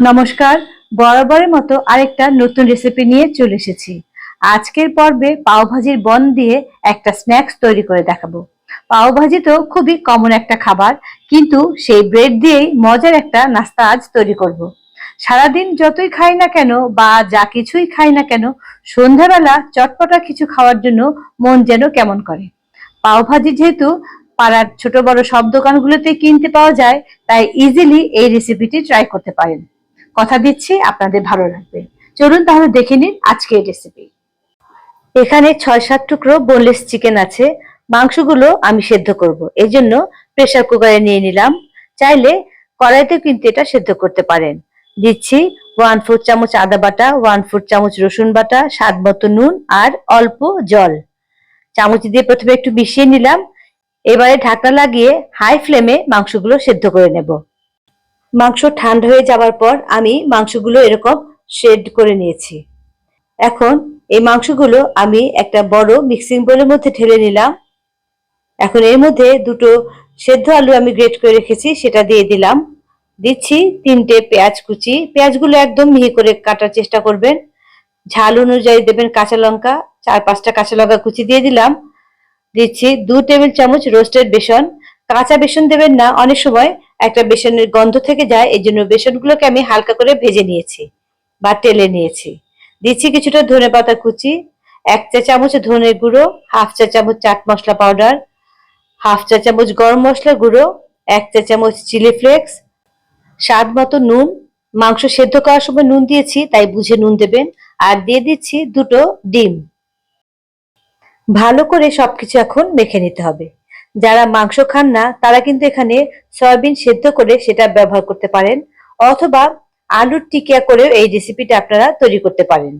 নমস্কার, বরাবরের মতো আরেকটা নতুন রেসিপি নিয়ে চলে এসেছি। আজকের পর্বে পাওভাজির বন দিয়ে একটা স্ন্যাক্স তৈরি করে দেখাবো। পাওভাজি তো খুবই কমন একটা খাবার, কিন্তু সেই ব্রেড দিয়েই মজার একটা নাস্তা আজ তৈরি করব। সারাদিন যতই খাই না কেন বা যা কিছুই খাই না কেন, সন্ধ্যাবেলা চটপটা কিছু খাওয়ার জন্য মন যেন কেমন করে। পাওভাজি যেহেতু পাড়ার ছোট বড় সব দোকানগুলোতে কিনতে পাওয়া যায়, তাই ইজিলি এই রেসিপিটি ট্রাই করতে পারেন। কথা দিচ্ছি, আপনাদের ভালো লাগবে। চলুন তাহলে দেখে নিন আজকের রেসিপি এখানে ছয় সাত টুকরো বোনলেস চিকেন আছে। মাংসগুলো আমি সেদ্ধ করব। এই জন্য প্রেসার কুকারে নিয়ে নিলাম। চাইলে কড়াইতে কিন্তু এটা সেদ্ধ করতে পারেন। দিচ্ছি ওয়ান ফোর চামচ আদা বাটা ওয়ান ফোর চামচ রসুন বাটা, স্বাদ মতো নুন আর অল্প জল। চামচ দিয়ে প্রথমে একটু মিশিয়ে নিলাম। এবারে ঢাকনা লাগিয়ে হাই ফ্লেমে মাংসগুলো সেদ্ধ করে নেব। মাংস ঠান্ডা হয়ে যাওয়ার পর আমি মাংসগুলো এরকম শেড করে নিয়েছি। এখন এই মাংসগুলো আমি একটা বড় মিক্সিং বোলের মধ্যে ঢেলে নিলাম। এখন এর মধ্যে দুটো সেদ্ধ আলু আমি গ্রেট করে রেখেছি, সেটা দিয়ে দিলাম। দিচ্ছি তিনটে পেঁয়াজ কুচি। পেঁয়াজগুলো একদম মিহি করে কাটার চেষ্টা করবেন। ঝাল অনুযায়ী দেবেন কাঁচা লঙ্কা। চার পাঁচটা কাঁচা লঙ্কা কুচি দিয়ে দিলাম। দিচ্ছি দু টেবিল চামচ রোস্টেড বেসন। কাঁচা বেসন দেবেন না, অনেক সময় একটা বেসনের গন্ধ থেকে যায়, এই জন্য বেসনগুলোকে আমি হালকা করে ভেজে নিয়েছি বা টেলে নিয়েছি। দিচ্ছি কিছুটা ধনে পাতা কুচি, এক চা চামচ ধনের গুঁড়ো, হাফ চা চামচ চাট মশলা পাউডার, হাফ চা চামচ গরম মশলা গুঁড়ো, এক চা চামচ চিলি ফ্লেক্স, স্বাদ মতো নুন। মাংস সেদ্ধ করার সময় নুন দিয়েছি, তাই বুঝে নুন দেবেন। আর দিয়ে দিচ্ছি দুটো ডিম। ভালো করে সবকিছু এখন মেখে নিতে হবে। যারা মাংস খান না, তারা কিন্তু এখানে সয়াবিন সেদ্ধ করে সেটা ব্যবহার করতে পারেন, অথবা আলুর টিকিয়া করেও এই রেসিপিটা আপনারা তৈরি করতে পারেন।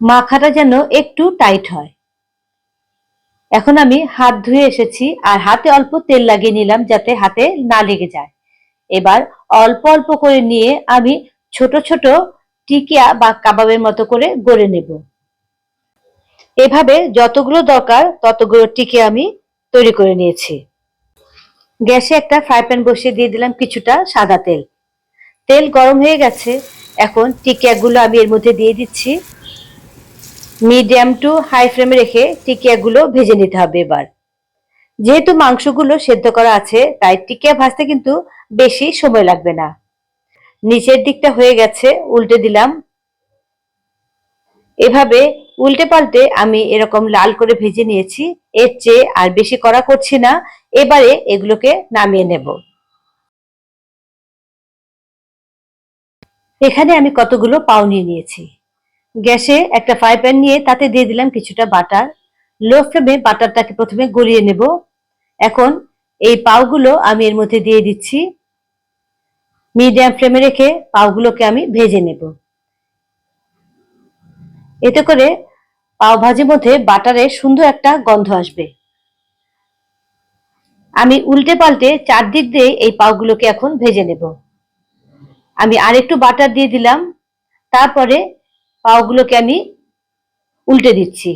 মাখাটা যেন একটু টাইট হয়। এখন আমি হাত ধুয়ে এসেছি, আর হাতে অল্প তেল লাগিয়ে নিলাম যাতে হাতে না লেগে যায়। এবার অল্প অল্প করে নিয়ে আমি ছোট ছোট টিকিয়া বা কাবাবের মতো করে গড়ে নেব। এভাবে যতগুলো দরকার ততগুলো টিকিয়া আমি তৈরি করে নিয়েছি। গ্যাসে একটা ফ্রাই প্যান বসিয়ে দিয়ে দিলাম কিছুটা সাদা তেল। তেল গরম হয়ে গেছে। এখন টিকিয়াগুলো আমি এর মধ্যে দিয়ে দিচ্ছি। মিডিয়াম টু হাই ফ্লেমে রেখে টিকিয়াগুলো ভেজে নিতে হবে এবার। যেহেতু মাংসগুলো সেদ্ধ করা আছে, তাই টিকিয়া ভাজতে কিন্তু বেশি সময় লাগবে না। নিচের দিকটা হয়ে গেছে, উল্টে দিলাম। এভাবে উল্টে পাল্টে আমি এরকম লাল করে ভেজে নিয়েছি। এর চেয়ে আর বেশি করা করছি না। এবারে এগুলোকে নামিয়ে নেব। এখানে আমি কতগুলো পাও নিয়ে নিয়েছি। গ্যাসে একটা ফ্রাই প্যান নিয়ে তাতে দিয়ে দিলাম কিছুটা বাটার। লো ফ্লেমে বাটারটাকে প্রথমে গলিয়ে নেব। এখন এই পাওগুলো আমি এর মধ্যে দিয়ে দিচ্ছি। মিডিয়াম ফ্লেমে রেখে পাওগুলোকে আমি ভেজে নেব। এতে করে পাও ভাজির মধ্যে বাটারের সুন্দর একটা গন্ধ আসবে। আমি উল্টে পাল্টে চারদিক দিয়ে এই পাওগুলোকে এখন ভেজে নেব। আমি আরেকটু বাটার দিয়ে দিলাম, তারপরে পাওগুলোকে আমি উল্টে দিচ্ছি।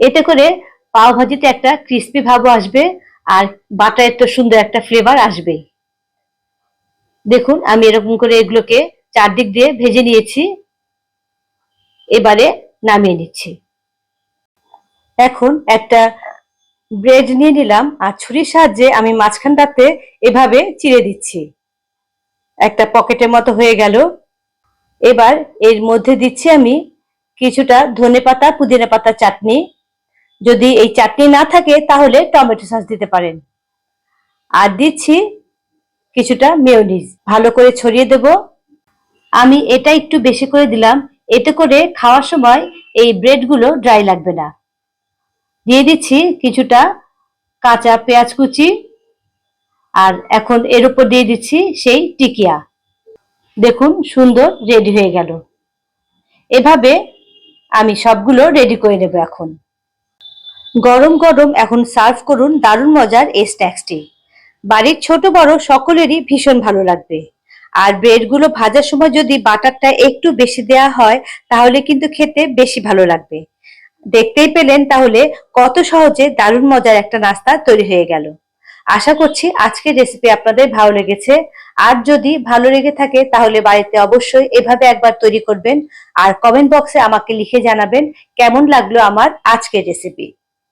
এতে করে পাও ভাজিতে একটা ক্রিস্পি ভাবও আসবে আর বাটারের তো সুন্দর একটা ফ্লেভার আসবেই দেখুন, আমি এরকম করে এগুলোকে চারদিক দিয়ে ভেজে নিয়েছি। এবারে নামিয়ে নিচ্ছি। এখন একটা ব্রেড নিয়ে নিলাম আর ছুরির সাহায্যে আমি মাঝখানটাতে এভাবে চিড়ে দিচ্ছি। একটা পকেটের মতো হয়ে গেল। এবার এর মধ্যে দিচ্ছি আমি কিছুটা ধনে পাতা, পুদিনা পাতা চাটনি। যদি এই চাটনি না থাকে তাহলে টমেটো সস দিতে পারেন। আর দিচ্ছি কিছুটা মেয়নিজ। ভালো করে ছড়িয়ে দেব। আমি এটা একটু বেশি করে দিলাম। এতে করে খাওয়ার সময় এই ব্রেডগুলো ড্রাই লাগবে না। দিয়ে দিচ্ছি কিছুটা কাঁচা পেঁয়াজ কুচি আর এখন এর উপর দিয়ে দিচ্ছি সেই টিকিয়া। দেখুন সুন্দর রেডি হয়ে গেল। এভাবে আমি সবগুলো রেডি করে নেব এখন। গরম গরম এখন সার্ভ করুন দারুণ মজার এই স্ন্যাক্সটি বাড়ির ছোট বড় সকলেরই ভীষণ ভালো লাগবে। আর ব্রেডগুলো ভাজার সময় যদি বাটারটা একটু বেশি দেয়া হয়, তাহলে কিন্তু খেতে বেশি ভালো লাগবে। দেখতেই পেলেন তাহলে কত সহজে দারুণ মজার একটা নাস্তা তৈরি হয়ে গেল। আশা করছি আজকের রেসিপি আপনাদের ভালো লেগেছে। আর যদি ভালো লেগে থাকে, তাহলে বাড়িতে অবশ্যই এভাবে একবার তৈরি করবেন। আর কমেন্ট বক্সে আমাকে লিখে জানাবেন কেমন লাগল আমার আজকের রেসিপি